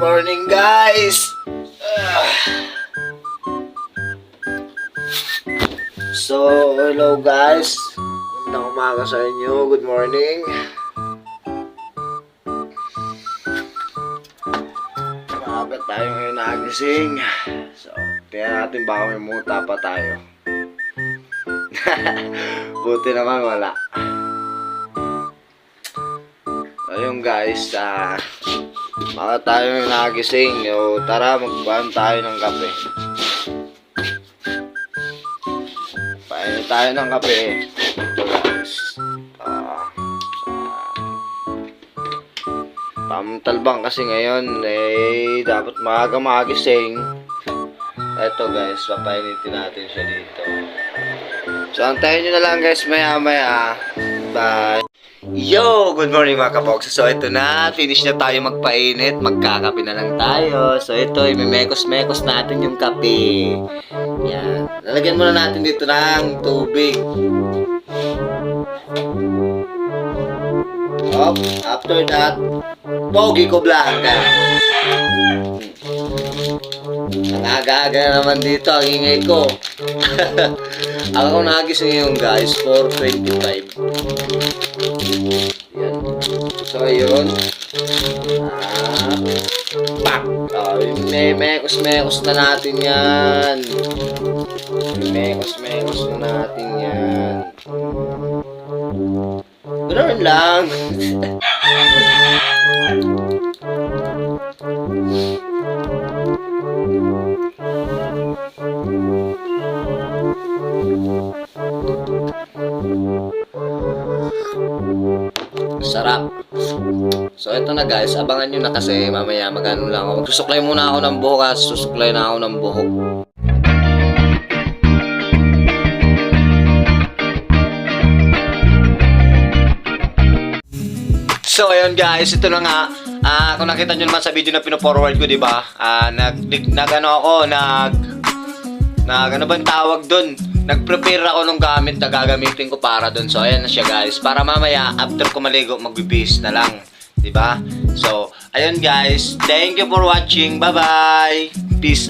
guys! Ah. So, hello guys. Magandang umaga sa inyo. Good morning. Maaga tayo ngayon nagising. So, tingnan natin baka may muta pa tayo. Buti naman wala. Ayun guys, ah, mga tayo nagising. O, tara, magbahan tayo ng kape. Paano tayo ng kape? Ito guys. Ah, Pamtalbang kasi ngayon, eh, dapat maaga magising. Ito guys, papainitin natin siya dito. So, antayin nyo na lang guys, maya maya. Bye! Yo! Good morning mga kapoks. So, ito na. Finish na tayo magpainit. Magkakape na lang tayo. So, ito, imemekos-mekos natin yung kape. Yan. Lalagyan muna natin dito ng tubig. Oh, after that, pogi ko blanca. Ang aga-aga na naman dito, ang ingay ko. Ako nagising ngayon guys, 4.25. Yan. So, ayun. Ah, pak! Oh, may mekos-mekos na natin yan. Mekos-mekos na natin yan. Ganoon lang. Sarap. So, ito na guys. Abangan nyo na kasi mamaya magano lang ako. Magsusuklay muna ako ng buhok at susuklay na ako ng buhok. So, ayun guys, ito na nga. Ah, kung nakita nyo naman sa video na pino-forward ko, di ba? Ah, nag, nag, ano ako, nag, nag, ano bang tawag dun? Nag-prepare ako ng gamit na gagamitin ko para dun. So, ayan na siya guys. Para mamaya, after ko maligo, magbibis na lang. Ba? So, ayun guys. Thank you for watching. Bye-bye. Peace